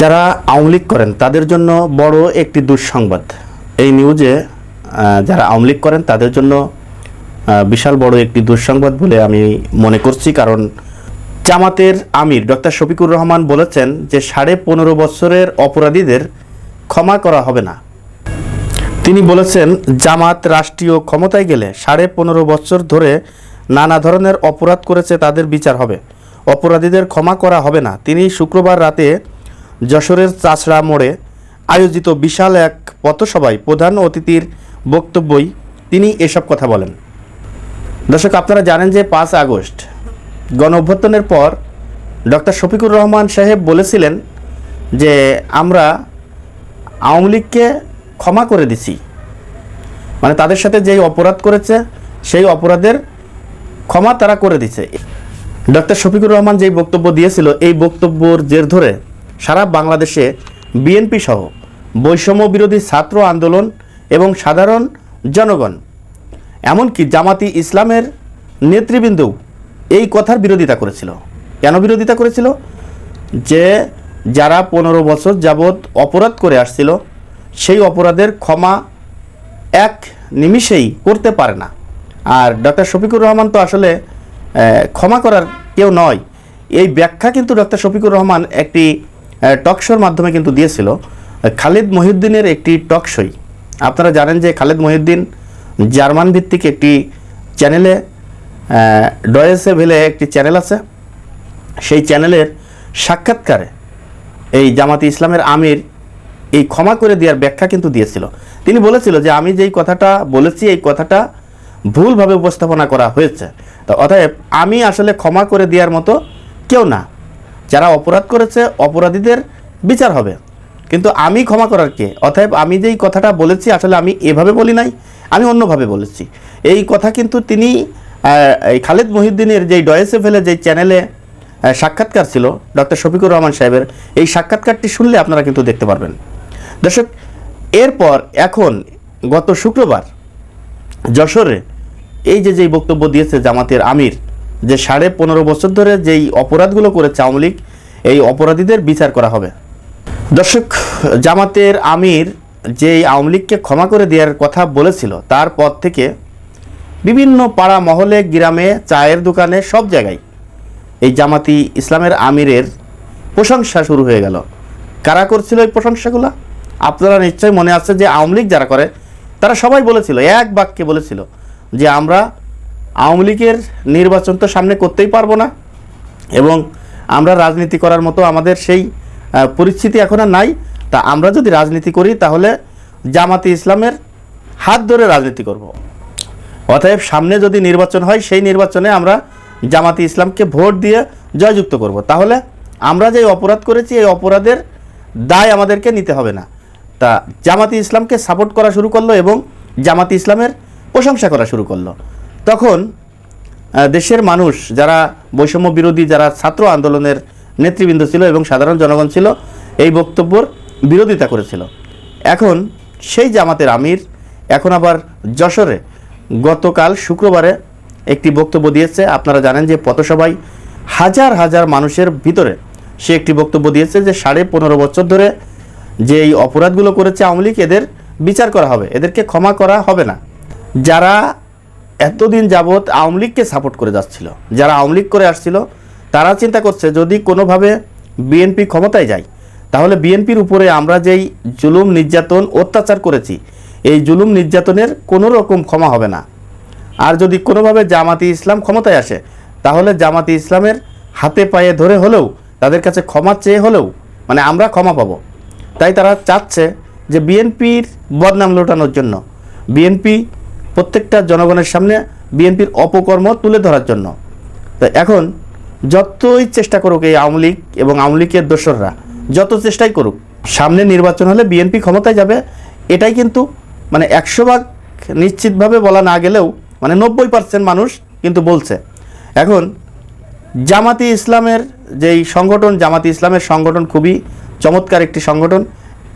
যারা আওয়ামী লীগ করেন, তাদের জন্য বড় একটি দুঃসংবাদ। এই নিউজে যারা আওয়ামী লীগ করেন, তাদের জন্য বিশাল বড় একটি দুঃসংবাদ বলে আমি মনে করছি। কারণ জামাতের আমির ডক্টর শফিকুর রহমান বলেছেন যে, সাড়ে পনেরো বছরের অপরাধীদের ক্ষমা করা হবে না। তিনি বলেছেন, জামাত রাষ্ট্রীয় ক্ষমতায় গেলে সাড়ে পনেরো বছর ধরে নানা ধরনের অপরাধ করেছে, তাদের বিচার হবে। অপরাধীদের ক্ষমা করা হবে না। তিনি শুক্রবার রাতে যশোরের চাষড়া মোড়ে আয়োজিত বিশাল এক পথসভায় প্রধান অতিথির বক্তব্যই তিনি এসব কথা বলেন। দর্শক, আপনারা জানেন যে পাঁচ আগস্ট গণ অভ্যর্থনের পর ডক্টর শফিকুর রহমান সাহেব বলেছিলেন যে, আমরা আওয়ামী লীগকে ক্ষমা করে দিছি। মানে তাদের সাথে যেই অপরাধ করেছে, সেই অপরাধের ক্ষমা তারা করে দিছে। ডক্টর শফিকুর রহমান যেই বক্তব্য দিয়েছিল, এই বক্তব্যর জের ধরে সারা বাংলাদেশে বিএনপি সহ বৈষম্য বিরোধী ছাত্র আন্দোলন এবং সাধারণ জনগণ, এমনকি জামাতি ইসলামের নেতৃবৃন্দও এই কথার বিরোধিতা করেছিল। কেন বিরোধিতা করেছিল? যে যারা পনেরো বছর যাবৎ অপরাধ করে আসছিল, সেই অপরাধের ক্ষমা এক নিমিষেই করতে পারে না। আর ডক্টর শফিকুর রহমান তো আসলে ক্ষমা করার কেউ নয়। এই ব্যাখ্যা কিন্তু ডক্টর শফিকুর রহমান একটি টকশোর মাধ্যমে কিন্তু দিয়েছিল। খালিদ মহিউদ্দিনের একটি টকশোই আপনারা জানেন যে খালিদ মহিউদ্দিন জার্মান ভিত্তিক একটি চ্যানেলে ডয়েসে ভেলে একটি চ্যানেল আছে। সেই চ্যানেলের সাক্ষাৎকারে এই জামাতি ইসলামের আমির এই ক্ষমা করে দেওয়ার ব্যাখ্যা কিন্তু দিয়েছিল। তিনি বলেছিল যে, আমি যেই কথাটা বলেছি, এই কথাটা ভুলভাবে উপস্থাপনা করা হয়েছে। তো অতএব আমি আসলে ক্ষমা করে দেওয়ার মতো কেউ না। যারা অপরাধ করেছে, অপরাধীদের বিচার হবে। কিন্তু আমি ক্ষমা করার কে? অতএব আমি যেই কথাটা বলেছি, আসলে আমি এভাবে বলি নাই, আমি অন্যভাবে বলেছি। এই কথা কিন্তু তিনি এই খালেদ মহিউদ্দিনের যেই ডয়েসে ফেলে যেই চ্যানেলে সাক্ষাৎকার ছিল, ডক্টর শফিকুর রহমান সাহেবের, এই সাক্ষাৎকারটি শুনলে আপনারা কিন্তু দেখতে পারবেন। দর্শক, এরপর এখন গত শুক্রবার যশোরে এই যে যেই বক্তব্য দিয়েছে জামাতের আমির যে সাড়ে পনেরো বছর ধরে যেই অপরাধগুলো করেছে আওয়ামী লীগ, এই অপরাধীদের বিচার করা হবে। দর্শক, জামাতের আমির যেই আওয়ামী লীগকে ক্ষমা করে দেওয়ার কথা বলেছিল তারপর থেকে বিভিন্ন পাড়া মহলে, গ্রামে, চায়ের দোকানে, সব জায়গায় এই জামাতি ইসলামের আমিরের প্রশংসা শুরু হয়ে গেল। কারা করছিল এই প্রশংসাগুলো? আপনারা নিশ্চয়ই মনে আছে যে আওয়ামী লীগ যারা করে, তারা সবাই বলেছিল, এক বাক্যে বলেছিল যে আমরা আওয়ামী লীগের নির্বাচন তো সামনে করতেই পারব না এবং আমরা রাজনীতি করার মতো আমাদের সেই পরিস্থিতি এখন আর নাই তা আমরা যদি রাজনীতি করি, তাহলে জামাতি ইসলামের হাত ধরে রাজনীতি করব। অতএব সামনে যদি নির্বাচন হয়, সেই নির্বাচনে আমরা জামাতি ইসলামকে ভোট দিয়ে জয়যুক্ত করব। তাহলে আমরা যে অপরাধ করেছি, এই অপরাধের দায় আমাদেরকে নিতে হবে না তা জামাতি ইসলামকে সাপোর্ট করা শুরু করল এবং জামাতি ইসলামের প্রশংসা করা শুরু করল তখন দেশের মানুষ যারা বৈষম্য বিরোধী যারা ছাত্র আন্দোলনের নেতৃবৃন্দ ছিল এবং সাধারণ জনগণ ছিল, এই বক্তব্যর বিরোধিতা করেছিল। এখন সেই জামাতের আমির, এখন আবার যশোরে গতকাল শুক্রবারে একটি বক্তব্য দিয়েছে। আপনারা জানেন যে পথসভায় হাজার হাজার মানুষের ভিতরে সে একটি বক্তব্য দিয়েছে যে সাড়ে পনেরো বছর ধরে যে এই অপরাধগুলো করেছে আওয়ামী লীগ, এদের বিচার করা হবে, এদেরকে ক্ষমা করা হবে না। যারা এতদিন যাবৎ আওয়ামী লীগকে সাপোর্ট করে যাচ্ছিল। যারা আওয়ামী লীগ করে আসছিল, তারা চিন্তা করছে যদি কোনোভাবে বিএনপি ক্ষমতায় যায়, তাহলে বিএনপির উপরে আমরা যেই জুলুম নির্যাতন অত্যাচার করেছি, এই জুলুম নির্যাতনের কোনো রকম ক্ষমা হবে না। আর যদি কোনোভাবে জামাতি ইসলাম ক্ষমতায় আসে, তাহলে জামাতি ইসলামের হাতে পায়ে ধরে হলেও, তাদের কাছে ক্ষমা চেয়ে হলেও মানে আমরা ক্ষমা পাবো। তাই তারা চাচ্ছে যে বিএনপির বদনাম লোটানোর জন্য, বিএনপি প্রত্যেকটা জনগণের সামনে বিএনপির অপকর্ম তুলে ধরার জন্য। তো এখন যতই চেষ্টা করুক এই আওয়ামী লীগ এবং আওয়ামী লীগের দোসররা, যত চেষ্টাই করুক, সামনে নির্বাচন হলে বিএনপি ক্ষমতায় যাবে, এটাই কিন্তু মানে একশো ভাগ নিশ্চিতভাবে বলা না গেলেও মানে নব্বই পার্সেন্ট মানুষ কিন্তু বলছে। এখন জামাতি ইসলামের যেই সংগঠন, জামাতি ইসলামের সংগঠন খুবই চমৎকার একটি সংগঠন,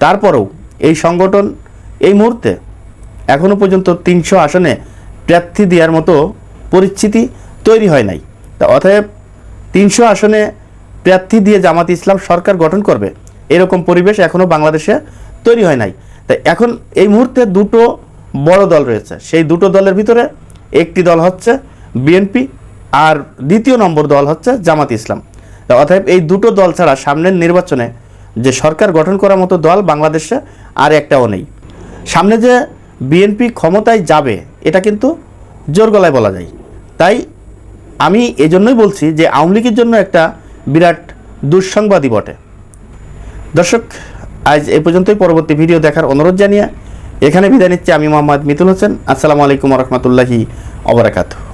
তারপরেও এই সংগঠন এই মুহূর্তে এখনও পর্যন্ত তিনশো আসনে প্রার্থী দেওয়ার মতো পরিস্থিতি তৈরি হয় নাই। তা অতএব তিনশো আসনে প্রার্থী দিয়ে জামাত ইসলাম সরকার গঠন করবে, এরকম পরিবেশ এখনও বাংলাদেশে তৈরি হয় নাই। তাই এখন এই মুহূর্তে দুটো বড় দল রয়েছে, সেই দুটো দলের ভিতরে একটি দল হচ্ছে বিএনপি আর দ্বিতীয় নম্বর দল হচ্ছে জামাত ইসলাম। তা অতএব এই দুটো দল ছাড়া সামনের নির্বাচনে যে সরকার গঠন করার মতো দল বাংলাদেশে আর একটাও নেই। সামনে যে বিএনপি ক্ষমতায় যাবে, এটা কিন্তু জোর গলায় বলা যায়। তাই আমি এজন্যই বলছি যে আওয়ামী লীগের জন্য একটা বিরাট দুঃসংবাদই বটে। দর্শক, আজ এ পর্যন্তই। পরবর্তী ভিডিও দেখার অনুরোধ জানিয়ে এখানে বিদায় নিচ্ছি আমি মোহাম্মদ মিতুল হোসেন। আসসালামু আলাইকুম রহমতুল্লাহি অবরাকাতু